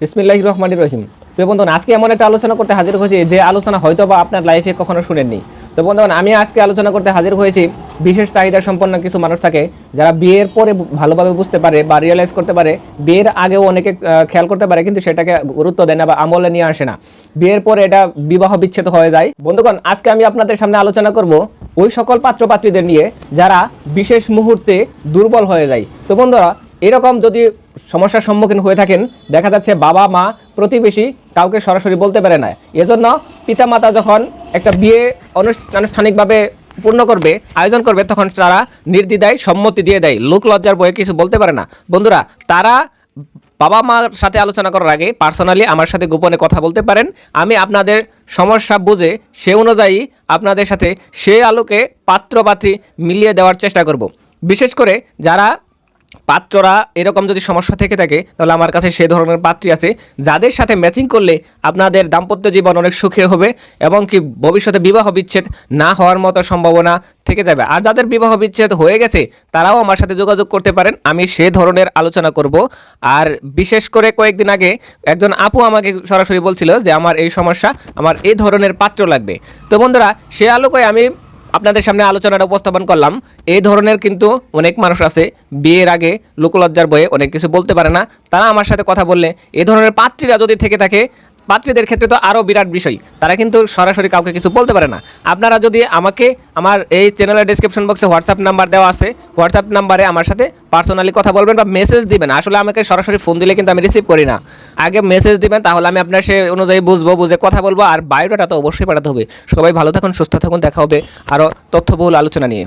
বিসমিল্লাহ রহমান রহিম। তো বন্ধুগণ, আজকে এমন একটা আলোচনা করতে হাজির হয়েছি, যে আলোচনা হয়তো বা আপনার লাইফে কখনো শুনেননি। তো বন্ধুগণ, আমি আজকে আলোচনা করতে হাজির হয়েছি, বিশেষ চাহিদা সম্পন্ন কিছু মানুষ থাকে, যারা বিয়ের পরে ভালোভাবে বুঝতে পারে বা রিয়েলাইজ করতে পারে, বিয়ের আগেও অনেকে খেয়াল করতে পারে, কিন্তু সেটাকে গুরুত্ব দেয় না বা আমলে নিয়ে আসে না। বিয়ের পরে এটা বিবাহ বিচ্ছেদ হয়ে যায়। বন্ধুগণ, আজকে আমি আপনাদের সামনে আলোচনা করব ওই সকল পাত্রপাত্রীদের নিয়ে, যারা বিশেষ মুহূর্তে দুর্বল হয়ে যায়। তো বন্ধুরা, এরকম যদি সমস্যার সম্মুখীন হয়ে থাকেন। দেখা যাচ্ছে বাবা, মা, প্রতিবেশী কাউকে সরাসরি বলতে পারে না। এজন্য পিতামাতা যখন একটা বিয়ে আনুষ্ঠানিকভাবে পূর্ণ করবে, আয়োজন করবে, তখন তারা নির্দ্বিধায় সম্মতি দিয়ে দেয়। লোক লজ্জার বয়ে কিছু বলতে পারে না। বন্ধুরা, তারা বাবা মার সাথে আলোচনা করার আগে পার্সোনালি আমার সাথে গোপনে কথা বলতে পারেন। আমি আপনাদের সমস্যা বুঝে সে অনুযায়ী আপনাদের সাথে সে আলোকে পাত্রপাত্রী মিলিয়ে দেওয়ার চেষ্টা করব। বিশেষ করে যারা পাত্ররা এরকম যদি সমস্যা থেকে থাকে, তাহলে আমার কাছে সেই ধরনের পাত্রী আছে, যাদের সাথে ম্যাচিং করলে আপনাদের দাম্পত্য জীবন অনেক সুখী হবে এবং কি ভবিষ্যতে বিবাহ বিচ্ছেদ না হওয়ার মতো সম্ভাবনা থেকে যাবে। আর যাদের বিবাহ বিচ্ছেদ হয়ে গেছে, তারাও আমার সাথে যোগাযোগ করতে পারেন, আমি সে ধরনের আলোচনা করব। আর বিশেষ করে কয়েকদিন আগে একজন আপু আমাকে সরাসরি বলছিল যে, আমার এই সমস্যা, আমার এই ধরনের পাত্র লাগবে। তো বন্ধুরা, সে আলোকে আমি আপনাদের সামনে আলোচনাটা উপস্থাপন করলাম। এই ধরনের কিন্তু অনেক মানুষ আছে, বিয়ের আগে লোকলজ্জার বয়ে অনেক কিছু বলতে পারে না। তারা আমার সাথে কথা বললে এ ধরনের পাত্রীরা যদি থেকে থাকে পাত্রীদের ক্ষেত্রে তো আরও বিরাট বিষয়। তারা কিন্তু সরাসরি কাউকে কিছু বলতে পারে না। আপনারা যদি আমাকে, আমার এই চ্যানেলের ডিসক্রিপশন বক্সে হোয়াটসঅ্যাপ নাম্বার দেওয়া আছে হোয়াটসঅ্যাপ নাম্বারে আমার সাথে পার্সোনালি কথা বলবেন বা মেসেজ দিবেন। আসলে আমাকে সরাসরি ফোন দিলে কিন্তু আমি রিসিভ করি না। আগে মেসেজ দিবেন, তাহলে আমি আপনার সে অনুযায়ী বুঝব, বুঝে কথা বলব। আর বায়োডাটা তো অবশ্যই পাঠাতে হবে। সবাই ভালো থাকুন, সুস্থ থাকুন। দেখা হবে আরও তথ্যবহুল আলোচনা নিয়ে।